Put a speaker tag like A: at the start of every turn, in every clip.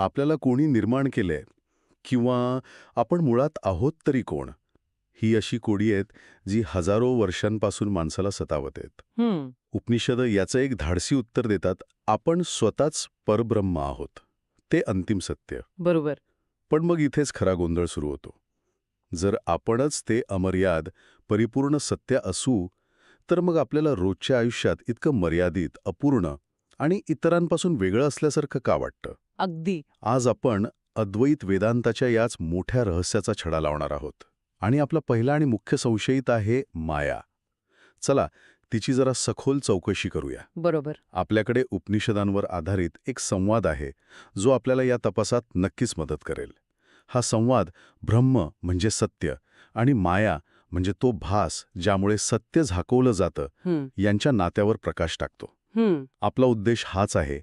A: आपल्याला कोणी निर्माण केलंय किंवा आपण मुळात आहोत तरी कोण ही अशी कोडी आहेत जी हजारो वर्षांपासून माणसाला सतावत आहेत. उपनिषदं याचं एक धाडसी उत्तर देतात आपण स्वतःच परब्रह्म आहोत. ते अंतिम सत्य.
B: बरोबर.
A: पण मग इथेच खरा गोंधळ सुरू होतो. जर आपणच ते अमर्याद परिपूर्ण सत्य असू तर मग आपल्याला रोजच्या आयुष्यात इतकं मर्यादित अपूर्ण आणि इतरांपासून वेगळं असल्यासारखं का वाटतं?
B: अगदी.
A: आज आपण अद्वैत वेदांताच्या याच मोठ्या रहस्याचा छडा लावणार आहोत. आणि आपला पहिला आणि मुख्य संशयित आहे माया. चला तिची जरा सखोल चौकशी करूया.
B: बरोबर.
A: आपल्याकडे उपनिषदांवर आधारित एक संवाद आहे जो आपल्याला या तपासात नक्कीच मदत करेल. हा संवाद ब्रह्म म्हणजे सत्य आणि माया म्हणजे तो भास ज्यामुळे सत्य झाकवलं जातं यांच्या नात्यावर प्रकाश टाकतो. आपला उद्देश हाच आहे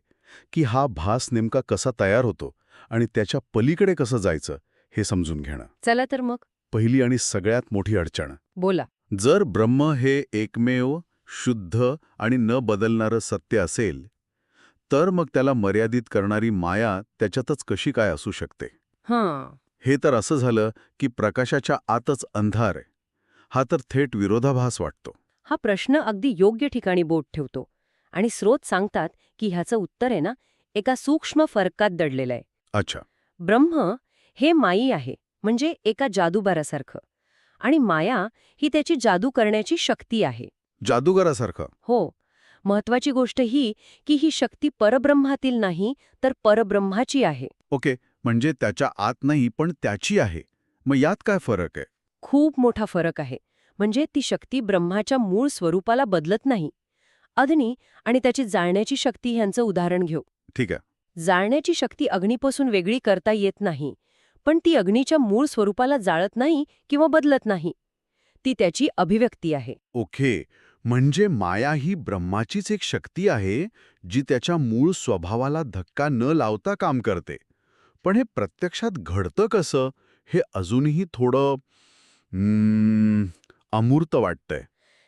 A: की हा भास नेमका कसा तयार होतो आणि त्याच्या पलीकडे कसं जायचं हे समजून घेणं.
B: चला तर मग.
A: पहिली आणि सगळ्यात मोठी अडचण.
B: बोला.
A: जर ब्रह्म हे एकमेव शुद्ध आणि न बदलणारं सत्य असेल तर मग त्याला मर्यादित करणारी माया त्याच्यातच कशी काय असू शकते?
B: हां.
A: हे तर असं झालं की प्रकाशाच्या आतच अंधार आहे. हा तर थेट विरोधाभास वाटतो.
B: हा प्रश्न अगदी योग्य ठिकाणी बोट ठेवतो. आणि स्रोत सांगतात की ह्याचं उत्तर आहे ना एका सूक्ष्म फरकात दडलेलं आहे.
A: अच्छा.
B: ब्रह्म हे माई आहे म्हणजे एका जादूबारासारखं आणि माया ही त्याची जादू करण्याची शक्ती आहे.
A: जादूगारासारखं?
B: हो. महत्वाची गोष्ट ही की ही शक्ती परब्रह्मातील नाही तर परब्रह्माची आहे.
A: ओके म्हणजे त्याच्या आत नाही पण त्याची आहे. मग यात काय फरक आहे?
B: खूप मोठा फरक आहे. म्हणजे ती शक्ती ब्रह्माच्या मूळ स्वरूपाला बदलत नाही. अग्नी आणि त्याची जाळण्याची शक्ती ह्यांचं उदाहरण घेऊ.
A: ठीक आहे.
B: जाळण्याची शक्ती अग्नीपासून वेगळी करता येत नाही पण ती अग्नीच्या मूळ स्वरूपाला जाळत नाही किंवा बदलत नाही. ती त्याची अभिव्यक्ती आहे.
A: ओके. म्हणजे माया ही ब्रह्माचीच एक शक्ती आहे जी त्याच्या मूळ स्वभावाला धक्का न लावता काम करते. पण हे प्रत्यक्षात घडतं कसं हे अजूनही थोडं अमूर्त वाटतंय.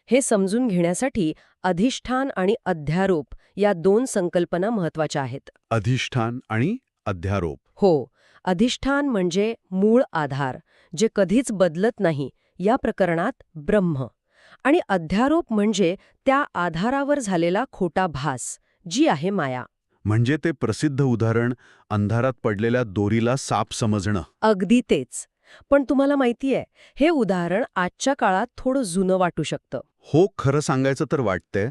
B: हे समजून घेण्यासाठी अधिष्ठान आणि अध्यारोप या दोन संकल्पना महत्त्वाच्या आहेत.
A: अधिष्ठान आणि अध्यारोप.
B: हो अधिष्ठान म्हणजे मूळ आधार जे कधीच बदलत नाही या प्रकरणात ब्रह्म. आणि अध्यारोप म्हणजे त्या आधारावर झालेला खोटा भास जी आहे माया.
A: म्हणजे ते प्रसिद्ध उदाहरण अंधारात पडलेल्या दोरीला साप समजणं.
B: अगदी तेच. पण तुम्हाला माहितीये हे उदाहरण आजच्या काळात थोडं जुनं वाटू शकतं.
A: हो खरं सांगायचं तर वाटतंय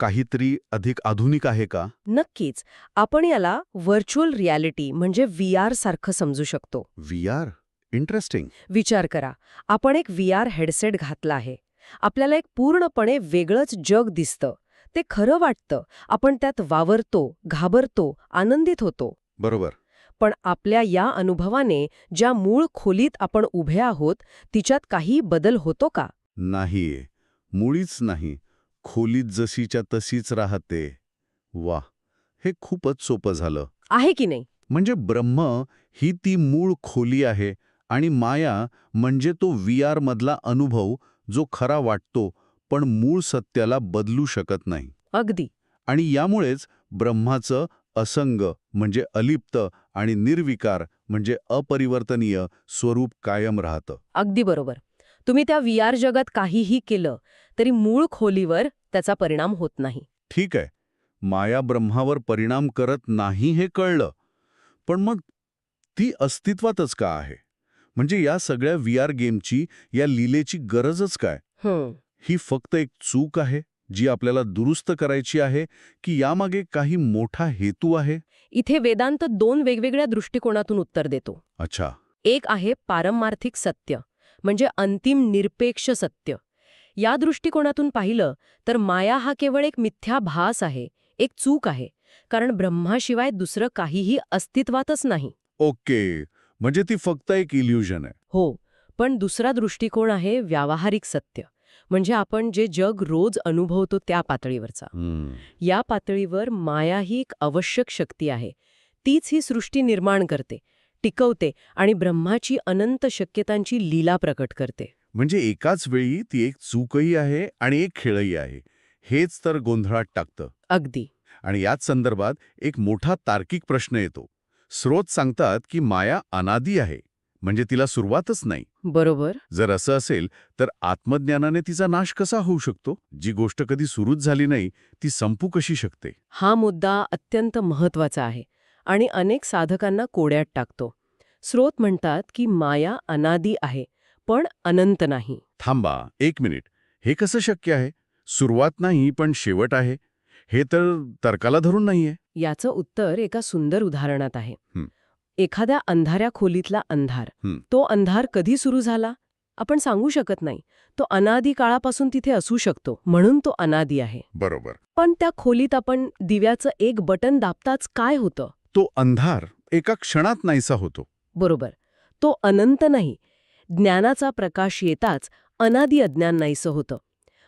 A: काहीतरी अधिक आधुनिक आहे का?
B: नक्कीच. आपण याला व्हर्च्युअल रियालिटी म्हणजे व्ही आर सारखं समजू शकतो.
A: V R? इंटरेस्टिंग.
B: विचार करा. आपण एक व्ही आर हेडसेट घातला आहे. आपल्याला एक पूर्णपणे वेगळंच जग दिसतं. ते खरं वाटतं. आपण त्यात वावरतो घाबरतो आनंदित होतो.
A: बरोबर.
B: पण आपल्या या अनुभवाने ज्या मूळ खोलीत आपण उभे आहोत तिच्यात काही बदल होतो का?
A: नाहीये मुळीच नाही खोलीत जशीच्या तशीच राहते. वा हे खूपच सोपं झालं.
B: आहे की नाही?
A: म्हणजे ब्रह्म ही ती मूळ खोली आहे आणि माया म्हणजे तो व्ही आर मधला अनुभव जो खरा वाटतो पण मूळ सत्याला बदलू शकत नाही.
B: अगदी.
A: आणि यामुळेच ब्रह्माचं असंग म्हणजे अलिप्त आणि निर्विकार म्हणजे अपरिवर्तनीय स्वरूप कायम राहतं.
B: अगदी बरोबर. तुम्ही त्या व्ही आर जगात काहीही केलं तरी मूळ खोलीवर त्याचा परिणाम होत नाही.
A: ठीक आहे. माया ब्रह्मावर परिणाम करत नाही हे कळलं. पण मग ती अस्तित्वातच का आहे? म्हणजे या सगळ्या व्ही आर गेमची या लीलेची गरजच काय?
B: हं.
A: ही फक्त एक चूक आहे जी आपल्याला दुरुस्त करायची आहे की यामागे काही मोठा हेतू आहे?
B: इथे वेदांत दोन वेगवेगळ्या दृष्टिकोनातून उत्तर देतो.
A: अच्छा.
B: एक आहे पारमार्थिक सत्य म्हणजे अंतिम निरपेक्ष सत्य. या दृष्टिकोनातून पाहिलं तर माया हा केवळ एक मिथ्या भास आहे एक चूक आहे कारण ब्रह्माशिवाय दुसरं काहीही अस्तित्वातच नाही.
A: ओके म्हणजे ती फक्त एक इल्युजन आहे.
B: हो पण दुसरा दृष्टिकोन आहे व्यावहारिक सत्य म्हणजे आपण जे जग रोज अनुभवतो त्या पातळीवरचा. या पातळीवर माया ही एक आवश्यक शक्ती आहे तीच ही सृष्टी निर्माण करते टिकवते आणि ब्रह्माची अनंत शक्यतांची लीला प्रकट करते.
A: म्हणजे एकाच वेळी ती एक चूकही आहे आणि एक खेळही आहे. हेच तर गोंधळात टाकतं.
B: अगदी.
A: आणि याच संदर्भात एक मोठा तार्किक प्रश्न येतो. स्रोत सांगतात की माया अनादी आहे म्हणजे तिला सुरुवातच नाही.
B: बरोबर.
A: जर असं असेल तर आत्मज्ञानाने तिचा नाश कसा होऊ शकतो? जी गोष्ट कधी सुरूच झाली नाही ती संपू कशी शकते?
B: हा मुद्दा अत्यंत महत्त्वाचा आहे आणि अनेक साधकांना कोड्यात टाकतो. स्रोत म्हणतात की माया अनादी आहे पण अनंत नाही.
A: थांबा एक मिनिट. हे कसं शक्य आहे? सुरुवात नाही पण शेवट आहे. हे तर तर्काला धरून नाहीये.
B: याचं उत्तर एका सुंदर उदाहरणात आहे. एखाद्या अंधाऱ्या खोलीतला अंधार. तो अंधार कधी सुरू झाला? आपण सांगू शकत नाही. तो अनादी काळापासून तिथे असू शकतो म्हणून तो अनादी आहे.
A: बरोबर.
B: पण त्या खोलीत आपण दिव्याचं एक बटन दाबताच काय होतं?
A: तो अंधार एका क्षणात नाहीसा होतो.
B: बरोबर. तो अनंत नाही ज्ञानाचा प्रकाश येताच अनादी अज्ञान नाहीसं होतं.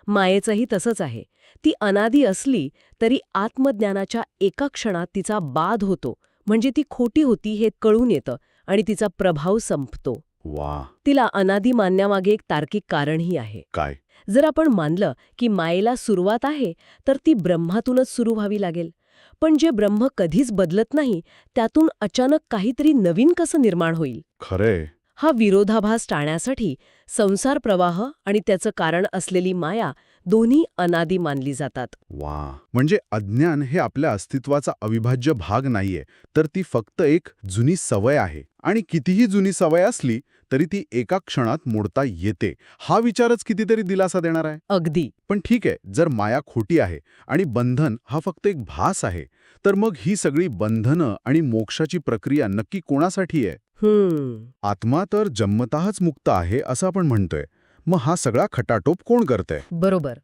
B: मायेचंही तसंच आहे. ती अनादी असली तरी आत्मज्ञानाच्या एका क्षणात तिचा बाध होतो. म्हणजे ती खोटी होती हे कळून येतं आणि तिचा प्रभाव संपतो.
A: वा.
B: तिला अनादी मानण्यामागे एक तार्किक कारणही आहे.
A: काय?
B: जर आपण मानलं की मायेला सुरुवात आहे तर ती ब्रह्मातूनच सुरू व्हावी लागेल. पण जे ब्रह्म कधीच बदलत नाही त्यातून अचानक काहीतरी नवीन कसं निर्माण होईल?
A: खरंय.
B: हा विरोधाभास टाळण्यासाठी संसार प्रवाह आणि त्याचं कारण असलेली माया दोन्ही अनादी मानली जातात.
A: वा. म्हणजे अज्ञान हे आपल्या अस्तित्वाचा अविभाज्य भाग नाहीये तर ती फक्त एक जुनी सवय आहे. आणि कितीही जुनी सवय असली तरी ती एका क्षणात मोडता येते. हा विचारच कितीतरी दिलासा देणार आहे?
B: अगदी.
A: पण ठीक आहे जर माया खोटी आहे आणि बंधन हा फक्त एक भास आहे तर मग ही सगळी बंधनं आणि मोक्षाची प्रक्रिया नक्की कोणासाठी आहे? आत्मा तर जन्मतःच मुक्त आहे असं आपण म्हणतोय. मग हा सगळा खटाटोप कोण करतंय?
B: बरोबर.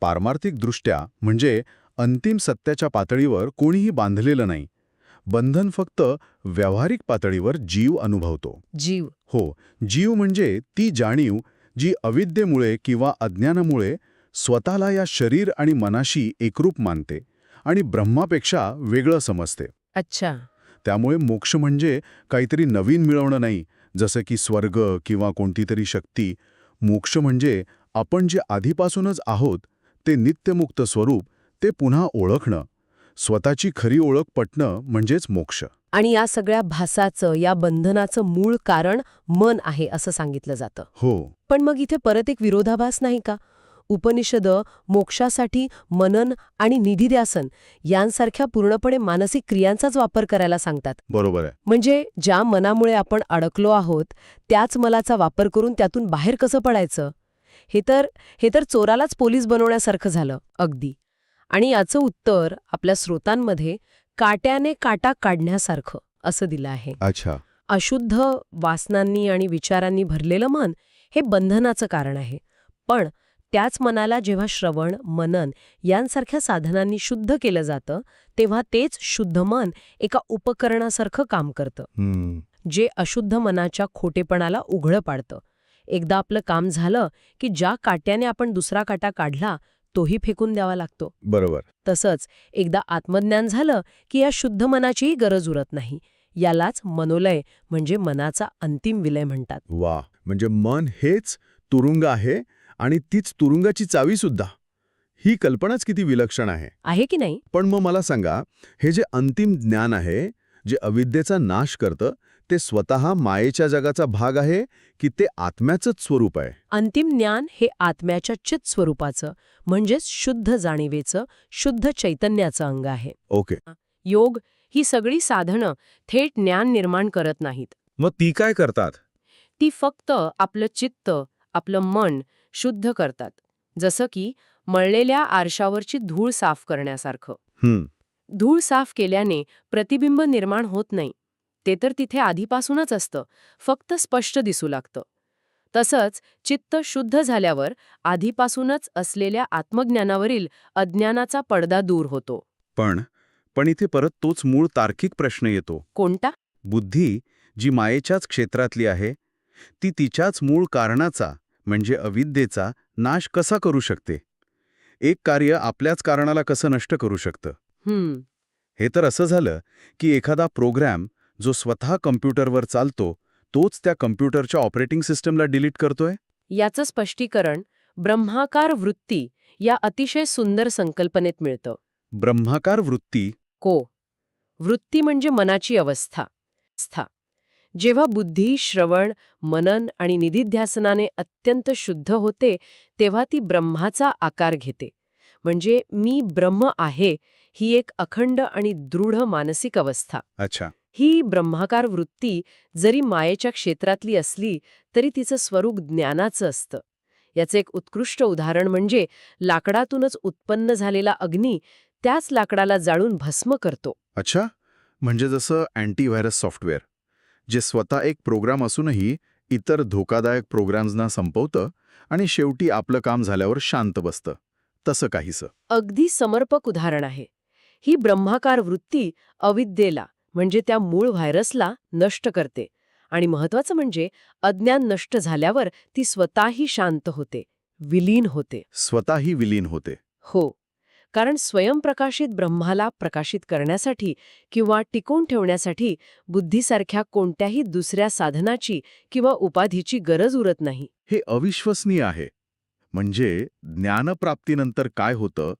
A: पारमार्थिकदृष्ट्या म्हणजे अंतिम सत्याच्या पातळीवर कोणीही बांधलेलं नाही. बंधन फक्त व्यावहारिक पातळीवर जीव अनुभवतो.
B: जीव.
A: हो जीव म्हणजे ती जाणीव जी अविद्येमुळे किंवा अज्ञानामुळे स्वतःला या शरीर आणि मनाशी एकरूप मानते आणि ब्रह्मापेक्षा वेगळं समजते.
B: अच्छा.
A: त्यामुळे मोक्ष म्हणजे काहीतरी नवीन मिळवणं नाही. जसं की स्वर्ग किंवा कोणती तरी शक्ती. मोक्ष म्हणजे आपण जे आधीपासूनच आहोत ते नित्यमुक्त स्वरूप ते पुन्हा ओळखणं. स्वतःची खरी ओळख पटणं म्हणजेच मोक्ष.
B: आणि या सगळ्या भासाचं या बंधनाचं मूळ कारण मन आहे असं सांगितलं जातं.
A: हो.
B: पण मग इथे परत एक विरोधाभास नाही का? उपनिषद मोक्षासाठी मनन आणि निधिध्यासन यांसारख्या पूर्णपणे मानसिक क्रियांचाच वापर करायला सांगतात.
A: बरोबर आहे.
B: म्हणजे ज्या मनामुळे आपण अडकलो आहोत त्याच मलाचा वापर करून त्यातून बाहेर कसं पडायचं? हे तर हे तर चोरालाच पोलीस बनवण्यासारखं झालं अगदी. आणि याचं उत्तर आपल्या स्रोतांमध्ये काट्याने काटा काढण्यासारखं असं दिलं आहे.
A: अच्छा.
B: अशुद्ध वासनांनी आणि विचारांनी भरलेलं मन हे बंधनाचं कारण आहे. पण त्याच मनाला जेव्हा श्रवण मनन यांसारख्या साधनांनी शुद्ध केलं जातं तेव्हा तेच शुद्ध मन एका उपकरणासारखं काम करतं. जे अशुद्ध मनाच्या खोटेपणाला उघडं पाडतं. एकदा आपलं काम झालं की ज्या काट्याने आपण दुसरा काटा काढला तोही फेकून द्यावा लागतो.
A: बरोबर.
B: तसंच एकदा आत्मज्ञान झालं की या शुद्ध मनाचीही गरज उरत नाही. यालाच मनोलय म्हणजे मनाचा अंतिम विलय म्हणतात.
A: वा म्हणजे मन हेच तुरुंग आहे आणि तीच तुरुंगाची चावी सुद्धा. ही कल्पनाच किती विलक्षण आहे.
B: आहे की नाही?
A: पण मग मला सांगा हे जे अंतिम ज्ञान आहे जे अविद्येचा नाश करतं ते स्वतः मायेच्या जगाचा भाग आहे की ते आत्म्याचंच स्वरूप आहे?
B: अंतिम ज्ञान हे आत्म्याच्या चित स्वरूपाचं म्हणजेच शुद्ध जाणीवेचं शुद्ध चैतन्याचं अंग आहे.
A: ओके.
B: योग ही सगळी साधनं थेट ज्ञान निर्माण करत नाहीत.
A: मग ती काय करतात?
B: ती फक्त आपलं चित्त आपलं मन शुद्ध करतात जसं की मळलेल्या आरशावरची धूळ साफ करण्यासारखं. धूळ साफ केल्याने प्रतिबिंब निर्माण होत नाही. ते तर तिथे आधीपासूनच असतं फक्त स्पष्ट दिसू लागतं. तसंच चित्त शुद्ध झाल्यावर आधीपासूनच असलेल्या आत्मज्ञानावरील अज्ञानाचा पडदा दूर होतो.
A: पण पण इथे परत तोच मूळ तार्किक प्रश्न येतो.
B: कोणता?
A: बुद्धी जी मायेच्याच क्षेत्रातली आहे ती तिच्याच मूळ कारणाचा म्हणजे अविद्येचा नाश कसा करू शकते? एक कार्य आपल्याच कारणाला कसं नष्ट करू शकतं? हे तर असं झालं की एखादा प्रोग्रॅम जो स्वतः कम्प्युटरवर चालतो तोच त्या कम्प्युटरच्या ऑपरेटिंग सिस्टमला डिलीट करतोय?
B: याचं स्पष्टीकरण ब्रह्माकार वृत्ती या अतिशय सुंदर संकल्पनेत मिळतं.
A: ब्रह्माकार वृत्ती?
B: को. वृत्ती म्हणजे मनाची अवस्था. स्था. जेव्हा बुद्धी श्रवण मनन आणि निधिध्यासनाने अत्यंत शुद्ध होते तेव्हा ती ब्रह्माचा आकार घेते. म्हणजे मी ब्रह्म आहे ही एक अखंड आणि दृढ मानसिक अवस्था.
A: अच्छा.
B: ही ब्रह्माकार वृत्ती जरी मायेच्या क्षेत्रातली असली तरी तिचं स्वरूप ज्ञानाचं असतं. याचे एक उत्कृष्ट उदाहरण म्हणजे लाकडातूनच उत्पन्न झालेला अग्नी त्याच लाकडाला जाळून भस्म करतो.
A: अच्छा. म्हणजे जसं अँटीव्हायरस सॉफ्टवेअर. जे स्वतः एक प्रोग्राम असूनही इतर धोकादायक प्रोग्राम्सना संपवतं आणि शेवटी आपलं काम झाल्यावर शांत बसतं. तसं काहीसं.
B: अगदी समर्पक उदाहरण आहे. ही ब्रह्माकार वृत्ती अविद्येला म्हणजे त्या मूळ व्हायरसला नष्ट करते. आणि महत्वाचं म्हणजे अज्ञान नष्ट झाल्यावर ती स्वतःही शांत होते विलीन होते.
A: स्वतःही विलीन होते.
B: हो. कारण स्वयंप्रकाशित ब्रह्माला प्रकाशित करण्यासाठी किंवा टिकवून ठेवण्यासाठी बुद्धीसारख्या कोणत्याही दुसऱ्या साधनाची किंवा उपाधीची गरज उरत नाही.
A: हे अविश्वसनीय आहे. म्हणजे ज्ञानप्राप्तीनंतर काय होतं?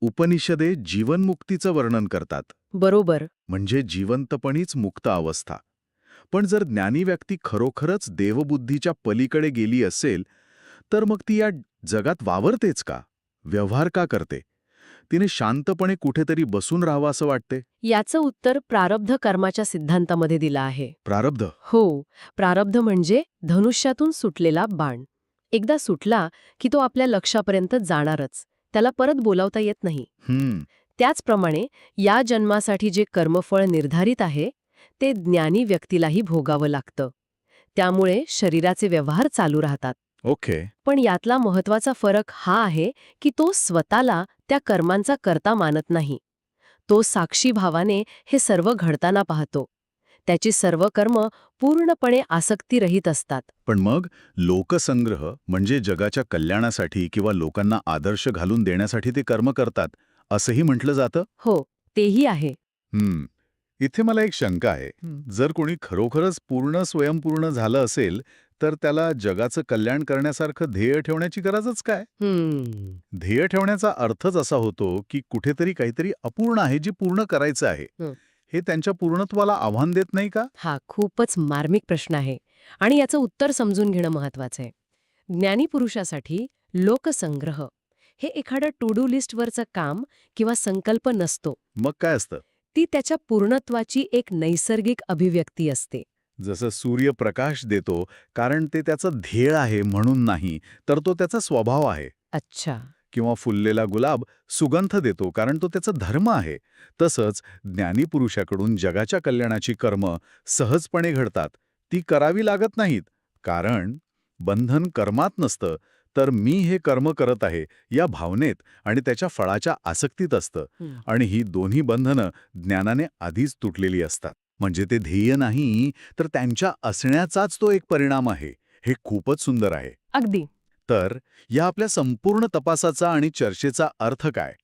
A: उपनिषदे जीवनमुक्तीचं वर्णन करतात.
B: बरोबर.
A: म्हणजे जिवंतपणीच मुक्त अवस्था. पण जर ज्ञानी व्यक्ती खरोखरच देवबुद्धीच्या पलीकडे गेली असेल तर मग ती या जगात वावरतेच का? व्यवहार का करते? तिने शांतपणे कुठेतरी बसून राहावं असं वाटते
B: याचं उत्तर प्रारब्ध कर्माच्या सिद्धांतामध्ये दिलं आहे.
A: प्रारब्ध?
B: हो. प्रारब्ध म्हणजे धनुष्यातून सुटलेला बाण. एकदा सुटला की तो आपल्या लक्षापर्यंत जाणारच. त्याला परत बोलावता येत नाही.
A: हम्म.
B: त्याचप्रमाणे या जन्मासाठी जे कर्मफळ निर्धारित आहे ते ज्ञानी व्यक्तीलाही भोगावं लागतं. त्यामुळे शरीराचे व्यवहार चालू राहतात.
A: ओके.
B: पण यातला महत्त्वाचा फरक हा आहे की तो स्वतःला त्या कर्मांचा करता मानत नाही. तो साक्षी भावाने हे सर्व घडताना पाहतो. त्याची सर्व कर्म पूर्णपणे आसक्तीरहित असतात.
A: पण मग लोकसंग्रह म्हणजे जगाच्या कल्याणासाठी किंवा लोकांना आदर्श घालून देण्यासाठी ते कर्म करतात असंही म्हटलं जातं?
B: हो तेही आहे.
A: हम्म. इथे मला एक शंका आहे. जर कोणी खरोखरच पूर्ण स्वयंपूर्ण झालं असेल तर त्याला जगाचं कल्याण करण्यासारखं ध्येय ठेवण्याची गरजच काय?
B: हम्म.
A: ध्येय ठेवण्याचा अर्थच असा होतो की कुठेतरी काहीतरी अपूर्ण आहे जे पूर्ण करायचं आहे.
B: हं.
A: हे त्यांच्या पूर्णत्वाला आव्हान देत नाही का?
B: हा खूपच मार्मिक प्रश्न आहे आणि याचं उत्तर समजून घेणं महत्वाचं आहे. ज्ञानी पुरुषासाठी लोकसंग्रह हे एखादं टू डू लिस्टवरचं काम किंवा संकल्प नसतो.
A: मग काय असतं?
B: ती त्याच्या पूर्णत्वाची एक नैसर्गिक अभिव्यक्ती असते.
A: जसं सूर्य प्रकाश देतो कारण ते त्याचं ध्येय आहे म्हणून नाही तर तो त्याचा स्वभाव आहे.
B: अच्छा.
A: किंवा फुललेला गुलाब सुगंध देतो कारण तो त्याचा धर्म आहे. तसंच ज्ञानी पुरुषाकडून जगाच्या कल्याणाची कर्म सहजपणे घडतात. ती करावी लागत नाहीत कारण बंधन कर्मात नसतं तर मी हे कर्म करत आहे या भावनेत आणि त्याच्या फळाच्या आसक्तीत असतं. आणि ही दोन्ही बंधनं ज्ञानाने आधीच तुटलेली असतात. म्हणजे ते ध्येय नाही तर त्यांच्या असण्याचाच तो एक परिणाम आहे. हे खूपच सुंदर आहे.
B: अगदी.
A: तर या आपल्या संपूर्ण तपासाचा आणि चर्चेचा अर्थ काय?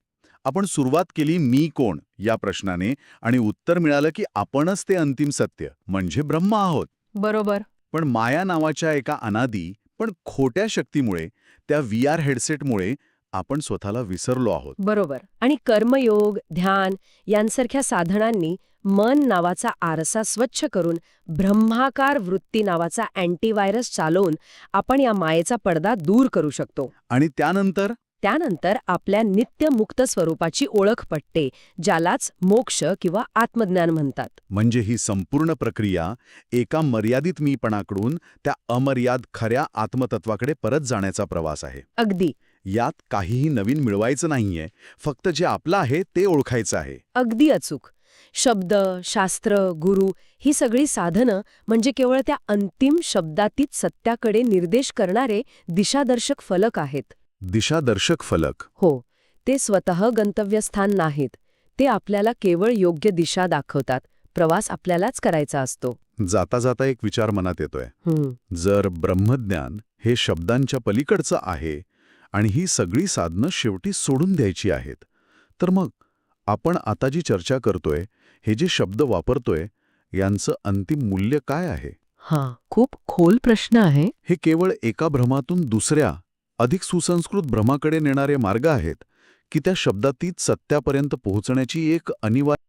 A: आपण सुरुवात केली मी कोण या प्रश्नाने आणि उत्तर मिळालं की आपणच ते अंतिम सत्य म्हणजे ब्रह्म आहोत.
B: बरोबर.
A: पण माया नावाच्या एका अनादी पण खोट्या शक्तीमुळे त्या व्ही आर हेडसेटमुळे आपण स्वतःला विसरलो आहोत.
B: बरोबर. आणि कर्मयोग ध्यान यांसारख्या साधनांनी मन नावाचा आरसा स्वच्छ करून ब्रह्माकार वृत्ती नावाचा अँटीव्हायरस चालवून आपण या मायेचा पडदा दूर करू शकतो.
A: आणि त्यानंतर?
B: त्यानंतर आपल्या नित्य मुक्त स्वरूपाची ओळख पटते ज्यालाच मोक्ष किंवा आत्मज्ञान म्हणतात.
A: म्हणजे ही संपूर्ण प्रक्रिया एका मर्यादित मीपणाकडून त्या अमर्याद खऱ्या आत्मतत्वाकडे परत जाण्याचा प्रवास आहे.
B: अगदी.
A: यात काहीही नवीन मिळवायचं नाहीये. फक्त जे आपलं आहे ते ओळखायचं आहे.
B: अगदी अचूक. शब्द शास्त्र गुरु ही सगळी साधनं म्हणजे केवळ त्या अंतिम शब्दातीत सत्याकडे निर्देश करणारे दिशादर्शक फलक आहेत.
A: दिशादर्शक फलक.
B: हो ते स्वतः गंतव्यस्थान नाहीत. ते आपल्याला केवळ योग्य दिशा दाखवतात. प्रवास आपल्यालाच करायचा असतो.
A: जाता जाता एक विचार मनात येतोय. जर ब्रह्मज्ञान हे शब्दांच्या पलीकडचं आहे आणि ही सगळी साधनं शेवटी सोडून द्यायची आहेत. तर मग आपण आता जी चर्चा करतोय हे जे शब्द वापरतोय यांचं अंतिम मूल्य काय आहे?
B: हा खूप खोल प्रश्न आहे.
A: हे केवळ एका भ्रमातून दुसऱ्या अधिक सुसंस्कृत भ्रमाकडे नेणारे मार्ग आहेत की त्या शब्दातीत सत्यापर्यंत पोहोचण्याची एक अनिवार्य